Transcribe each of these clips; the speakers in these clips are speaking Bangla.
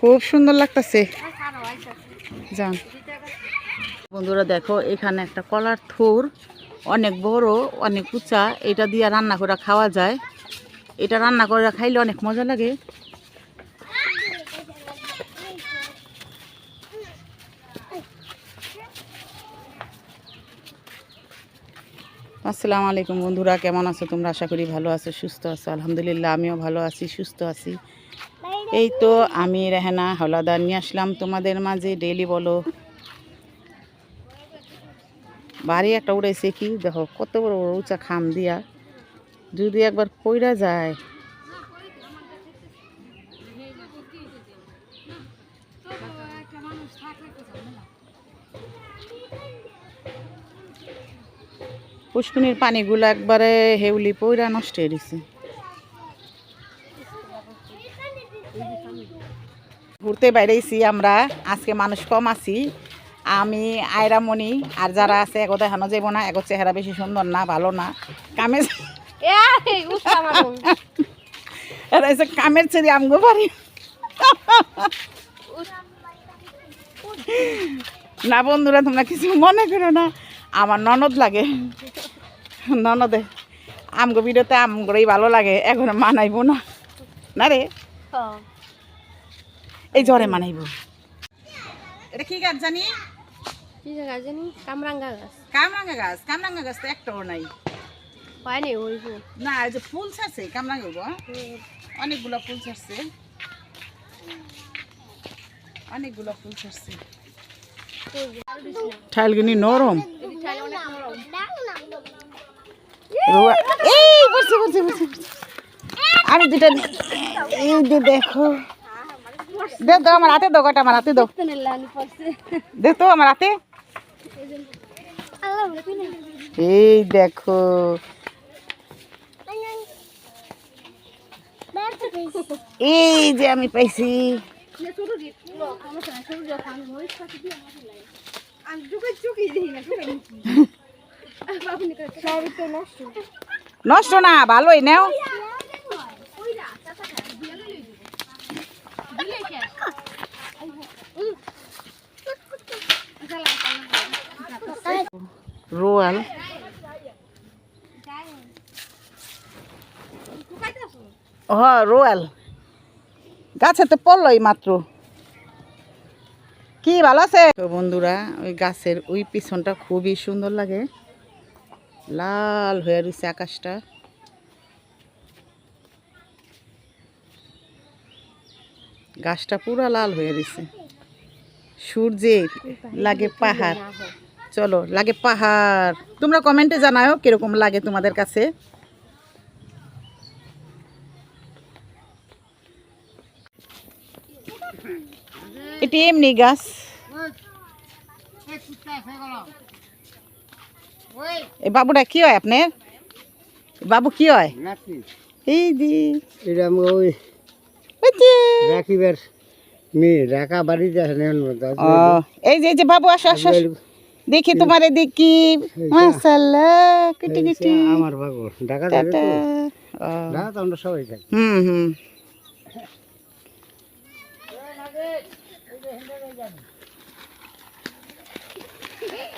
খুব সুন্দর লাগতেছে। আইসা যান। বন্ধুরা দেখো এখানে একটা কলার থুর অনেক বড় অনেক উঁচা এটা দিয়ে রান্না করে খাওয়া যায়। এটা রান্না করে খাইলে অনেক মজা লাগে। আসসালামু আলাইকুম বন্ধুরা, কেমন আছো তোমরা? আশা করি ভালো আছো, সুস্থ আছো। আলহামদুলিল্লাহ, আমিও ভালো আছি, সুস্থ আছি। এই তো আমি রেহানা হলাদার নিয়ে আসলাম তোমাদের মাঝে ডেলি বলো। বাড়ি একটা উড়াইছে কি? দেখো, কত বড় বড় উঁচা খাম দিয়া। যদি একবার পইরা যায় পুষ্কুনির পানিগুলো একবারে হেউলি পইরা নষ্ট হয়ে গেছে। ঘুরতে বাইরেছি আমরা আজকে মানুষ কম আছি। আমি আয়রামণি আর যারা আছে এগো দেখানো যাব না এগো চেহারা বেশি সুন্দর না ভালো না। কামে কামের ছেড়ে আমগো পারি না বন্ধুরা তোমরা কিছু মনে করো না আমার ননদ লাগে। ননদে আমগো ভিডিওতে আমগোই ভালো লাগে এখন মানাইবো না। না রে। এই জ্বরে মানাইবো। এটা কি গাছ জানি? কি জায়গা জানি? কামরাঙ্গা গাছ। কামরাঙ্গা গাছ। কামরাঙ্গা গাছ তো একটাও নাই। হয় নি ওই না এই যে ফুল ছাড়ছে কামরাঙ্গা গো। অনেকগুলো ফুল ছাড়ছে। অনেকগুলো ফুল ছাড়ছে। ঠাইলগুনি নরম। এই, বসে বসে বসে। আমি দুটা এই যে দেখো। দে আমার হাতে দো কটা আমার হাতে দো দে তো আমার হাতে? এই দেখো। এই যে আমি পাইছি। নষ্ট না, ভালোই, নেও। রোয়াল। হ, রোয়াল। গাছে তো পড়লই মাত্র। কি ভালো আছে? বন্ধুরা, ওই গাছের, ওই পিছনটা খুবই সুন্দর লাগে। লাল হয়ে রয়েছে আকাশটা। গাছটা পুরা লাল হয়ে রয়েছে সূর্যের লাগে পাহাড়। চলো, লাগে পাহাড়। তোমরা কমেন্টে জানাও কীরকম লাগে তোমাদের কাছে। এটি এমনি গাছ। এই বাবুটা কি হয় আপনার? বাবু কি হয়? এই দি এটা ওই ওই রাখিবার মেয়ে রাখা বাড়িতে আছে এই যে এই যে বাবু আসো। দেখি তোমার দেখি। মাশাল্লাহ কুটি কুটি। আমার ভাগো ঢাকা থাকে তো? ঢাকা তো আমরা সবাই থাকি। হুম হুম।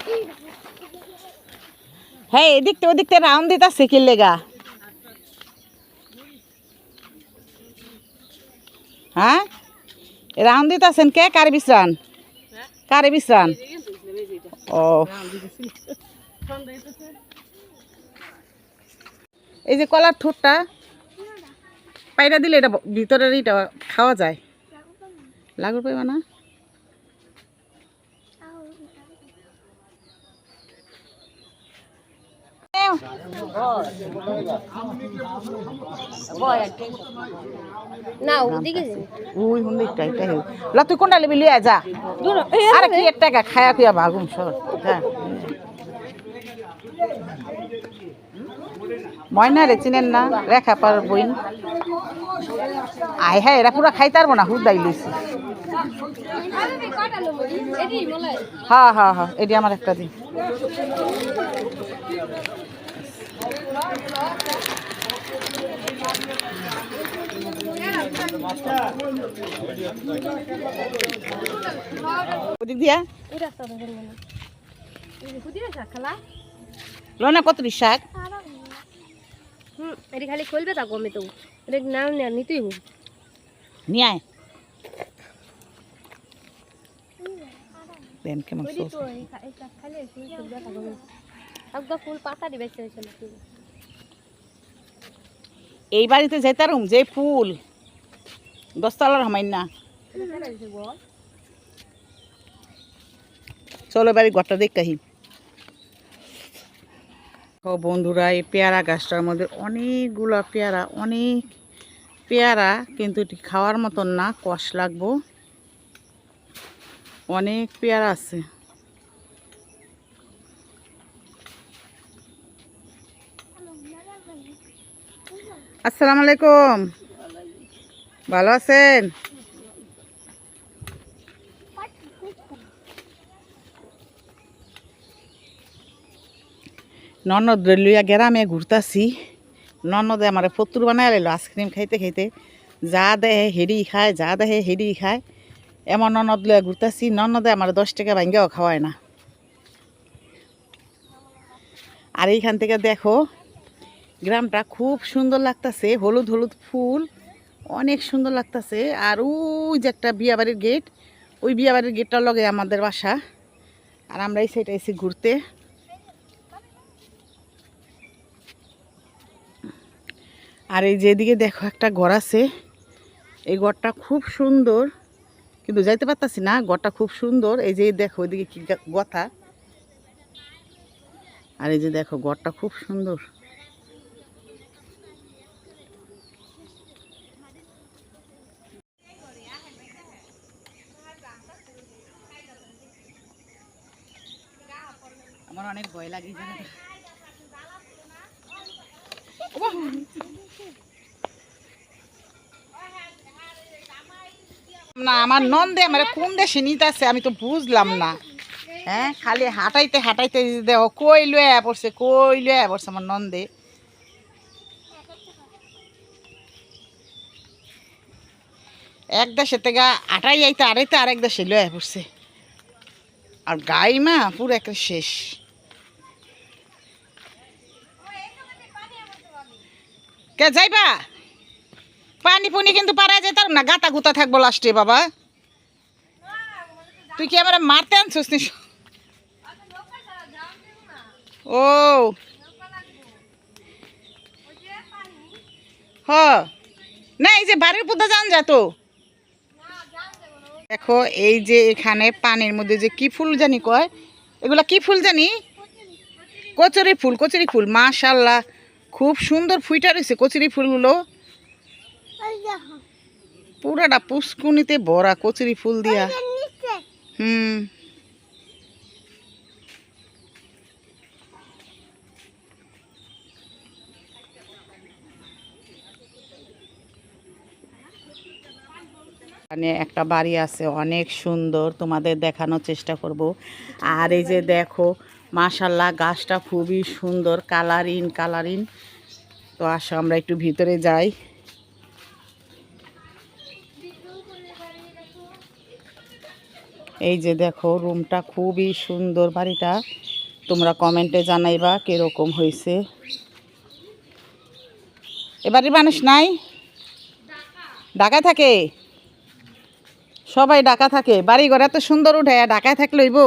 এদিক থেকে ওদিক থেকে রাউন্ড দিতেছে কি লেগা? হ্যাঁ? রাউন্ড দিতেছেন কে? কারে বিশ্রান কারে বিশ্রান ও। এই যে কলার ঠোঁটটা পায়রা দিলে এটা ভিতরের এটা খাওয়া যায়। লাগুর পাইবা না? না ওদিকে ওই হুন দিকটা এটা লা তুই কোনটা লিবি লিয়া যা। আরে কি একটা খায়া খুয়া ভাগুম সর যা। ময়না রে চিনেন না? রেখা পার বইন। আয় হ্যাঁ এরা পুরা খাইতে পারব না হুদাই লইছি। হ্যাঁ হ্যাঁ হ্যাঁ এটি আমার একটা দিন ওদিক দিয়া এই রাস্তা দেখেন মানে এই যে খুদিয়ে শাক খালা লনা কতরি শাক? হুম এটা খালি খুলবে তা কমে তো। এটা নিতেই নিয়ে আয়। দেন কেমন সস ফুল পাতা দিবে চলে এই বাড়িতে যেতারুম যে ফুল। দশতলার হামাই না চলো বাড়ি ঘরটা দেখ কাহি বন্ধুরা, এই পেয়ারা গাছটার মধ্যে অনেকগুলো পেয়ারা, অনেক পেয়ারা, কিন্তু এটি খাওয়ার মতন না, কষ লাগবো। অনেক পেয়ারা আছে। আসসালামু আলাইকুম। ভালো আছেন? ননদ লইয়া গ্রামে ঘুরতাছি। ননদে আমার ফতুর বানাই লাইলো, আইসক্রিম খাইতে খাইতে। যা দেহে হেরি খায়, যা দেহে হেডি খায়। এমন ননদ লইয়া ঘুরতাছি, ননদে আমার দশ টাকা ভাঙ্গেও খাওয়ায় না। আর এইখান থেকে দেখো, গ্রামটা খুব সুন্দর লাগতাছে, হলুদ হলুদ ফুল। অনেক সুন্দর লাগতাছে। আর ওই যে একটা বিয়াবাড়ির গেট, ওই বিয়াবাড়ির গেটটার লগে আমাদের বাসা। আর আমরা এই সাইডে এসে ঘুরতে। আর এই যেদিকে দেখো একটা ঘর আছে। এই ঘরটা খুব সুন্দর। কিন্তু যাইতে পারতাছি না, ঘরটা খুব সুন্দর। এই যে দেখো ওইদিকে কি গা- কথা আর এই যে দেখো, ঘরটা খুব সুন্দর। আমার অনেক ভয় লাগে না, আমার নন্দে আমার কোন দেশে নিতেছে আমি তো বুঝলাম না। হ্যাঁ খালি হাঁটাইতে হাঁটাইতে দেখো, কই লয়ে পড়ছে, কই লয়ে পড়ছে আমার নন্দে। এক দেশে থেকে আটাই আইতে আড়াইতে আরেক দেশে লয়ে পড়ছে। আর গাই মা পুরো একটা শেষ। কে যাইবা? পানি পুনি কিন্তু পারা যেতাম না, গাতা গুতা থাকব লাস্টে বাবা। তুই কি আমার মারতে আনছিস নি? ও। হ। না, এই যে বাড়ির পুদা যান যা তো। দেখো, এই যে এখানে পানির মধ্যে যে কি ফুল জানি কয়? এগুলা কি ফুল জানি? কচুরি ফুল কচুরি ফুল মাশাল্লাহ খুব সুন্দর ফুইটা রয়েছে কচুরি ফুলগুলো। পুরাটা পুষ্কুনিতে ভরা কচুরি ফুল দিয়া। হুম। এখানে একটা বাড়ি আছে অনেক সুন্দর তোমাদের দেখানোর চেষ্টা করব। আর এই যে দেখো মাশাল্লাহ, গাছটা খুবই সুন্দর, কালারিন কালারিন। তো আসো, আমরা একটু ভিতরে যাই। এই যে দেখো, রুমটা খুবই সুন্দর বাড়িটা। তোমরা কমেন্টে জানাইবা কীরকম হয়েছে এবারে মানুষ নাই? ঢাকায় থাকে? সবাই ঢাকা থাকে। বাড়ি ঘর এত সুন্দর উঠে ঢাকায় থাকলে হইব?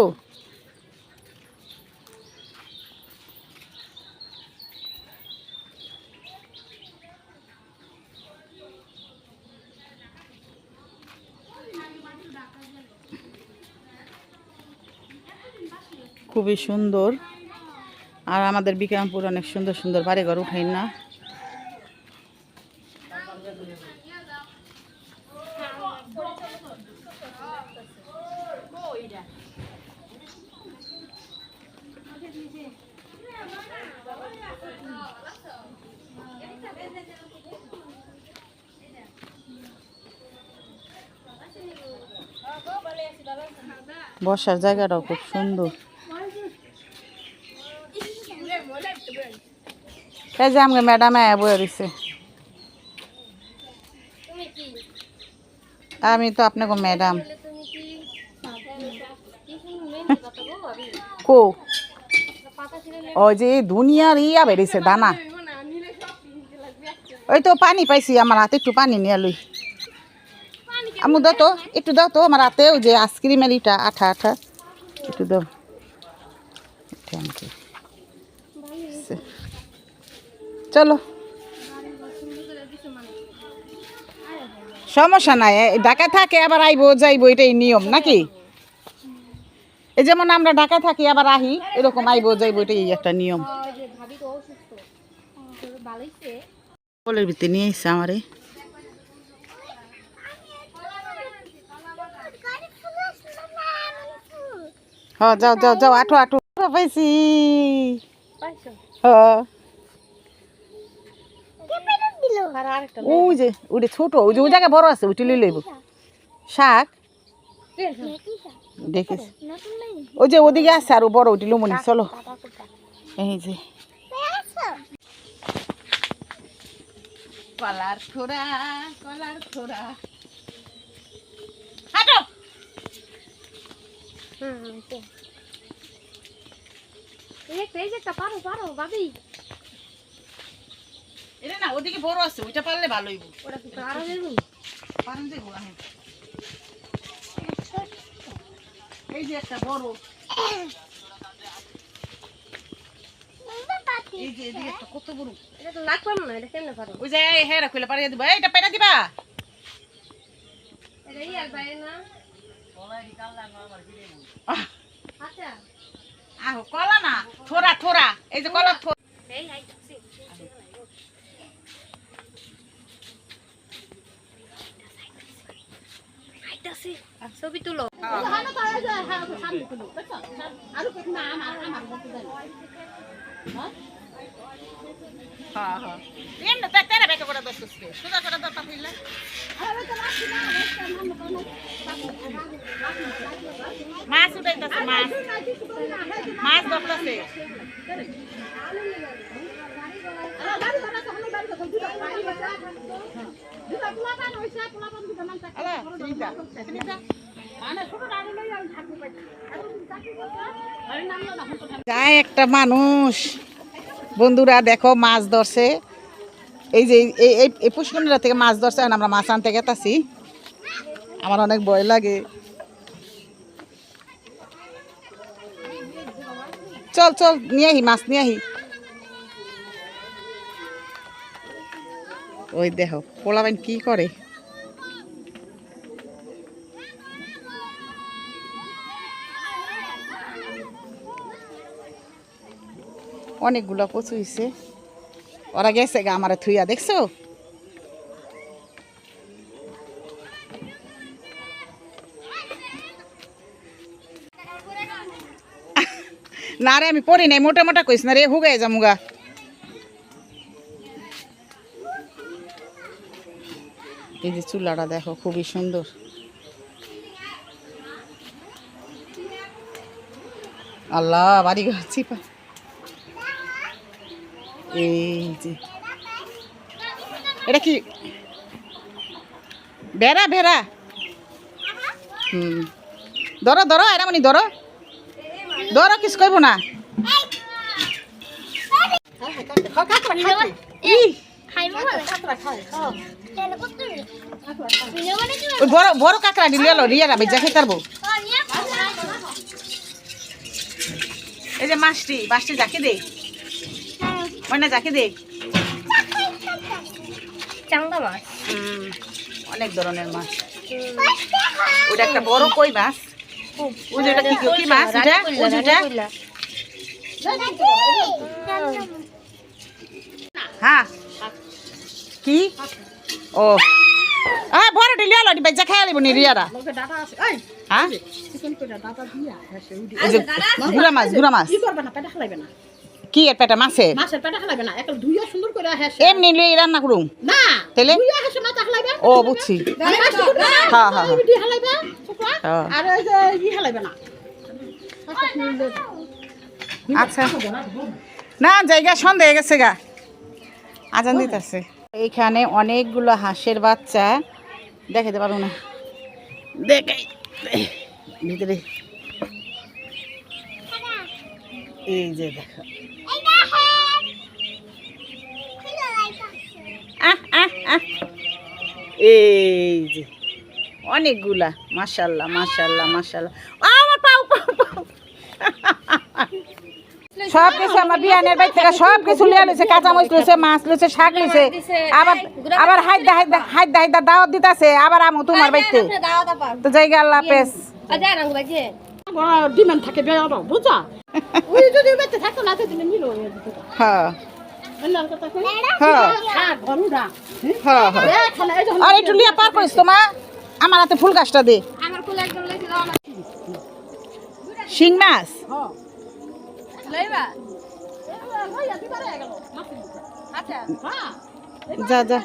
খুবই সুন্দর। আর আমাদের বিক্রমপুর অনেক সুন্দর সুন্দর বাড়িঘর উঠাই না। বসার জায়গাটাও খুব সুন্দর। এই যে আমাকে ম্যাডাম বয়ে দিছে আমি তো আপনাকে ম্যাডাম। কি? ওই যে দুনিয়ার ইয়া বেরিয়েছে দানা। ওই তো পানি পাইছি, আমার হাতে একটু পানি নিয়ে লই। আমু দাও তো, একটু দাও তো, আমার হাতে ওই যে আইসক্রিমের ইটা, আঠা আঠা। একটু দাও। থ্যাংক ইউ চলো। সমস্যা নাই এ, ঢাকায় থাকে আবার আইবো যাইবো এটাই নিয়ম নাকি? এই যেমন আমরা ঢাকায় থাকি আবার আহি এরকম আইবো যাইবো এটাই একটা নিয়ম। ভিতরে নিয়ে এসছে আমারে। হ যাও যাও যাও আঠো আঠো পাইছি। হ। ওই যে ওটা ছোট ওই যে ওই জায়গায় বড় আছে ওইটা লই লইব। শাক। দেখিস। ওই যে ওদিকে আছে আর বড় ওইটি লুমনি চলো। এই যে। কলার খোরা কলার খোরা হাঁটো। হুম এই যে এই পারো পারো ভাবি। এটা না ওদিকে বড় আছে ওইটা পারলে ভালো হইব। ওটা কি আরও দেবো? পারেন দেবো আমি এই যে একটা বড়। এই যে এদিকে একটা কত বড়। এটা তো লাগবে না এটা কেমনে পারো ওই যে এই পারিয়ে দিবা। এইটা পেটা দিবা। এটা বাইরে না? আচ্ছা আহো কলা না থোরা থোরা এই যে কলা থোরা এই করে দরকার হইলে মাছ উঠাইতেছে মাছ। মাছ ধরতেছে। আলা চিনিটা চিনিটা যায় একটা মানুষ। বন্ধুরা, দেখো মাছ ধরছে। এই যে, এই পুষ্করণীরা থেকে মাছ ধরছে আমরা মাছ আনতে গেতাছি। আমার অনেক ভয় লাগে। চল চল, নিয়ে আহি মাছ, নিয়ে আহি। ওই দেখো পোলাবাইন কি করে? অনেকগুলো কচু হয়েছে ওরা গেছে গা আমার থুইয়া, দেখছ? না রে, আমি পড়ি নাই, মোটা মোটা কইস না রে হুগাই যামুগা এই যে চুলাটা দেখো, খুবই সুন্দর। আল্লাহ বাড়ি ঘর চিপা। এই যে। এটা কি? বেড়া বেড়া হুম। ধরো ধরো এটা মানে ধরো। ধরো, কিছু কইব না। বড় বড় কাঁকড়া দিলে এলো রিয়ারা বেজা খেতে পারব। এই যে মাছটি মাছটি যাকে দে। মানে যাকে দে। চাঙ্গা মাছ। হুম, অনেক ধরনের মাছ। ওটা একটা বড় কই মাছ? ওটা কি কি মাছ এটা? ওটা? হ্যাঁ। কি? ও। হ্যাঁ বড় ডিলি আলো ডিবাই যা খাই নি রিয়ারা। হ্যাঁ? এই যে গুড়া মাছ গুড়া মাছ। কি এর পেটা মাছে মাছের পেটা খালাইবে না একটা ধুইয়া সুন্দর করে হেসে। এমনি লই রান্না করুম? না তাহলে ধুইয়া হেসে মাথা খালাইবে ও বুঝছি। হ্যাঁ, হ্যাঁ, হ্যাঁ। হ্যাঁ। আর ওই যে ই হালাইবে না। আচ্ছা। না জায়গা সন্দেহ হয়ে গেছে গা। আজান দিতেছে। এইখানে অনেকগুলো হাঁসের বাচ্চা দেখাতে পারো না। দেখাই ভিতরে। এই যে দেখো আহ আহ আহ এই যে অনেকগুলা মাশাল্লাহ মাশাল্লাহ মাশাল্লাহ আমার পাও পাও পাও। সব কিছু আমার বিয়ানের বাড়ি থেকে সব কিছু লিয়ে লইছে কাঁচা মরিচ লইছে মাছ লইছে শাক লইছে। আবার আবার হাইদা হাইদা হাইদা হাইদা দাওয়াত দিতাছে আবার আমু তোমার বাড়িতে। তো জায়গা আল্লাহ হাফেজ। ডিমান্ড থাকে বুঝা ওই যদি থাকতো না হ্যাঁ। আর একটু লিয়া পার করিস তো মা। আমার হাতে ফুল গাছটা দে। শিং মাছ? হ্যাঁ। যা যা।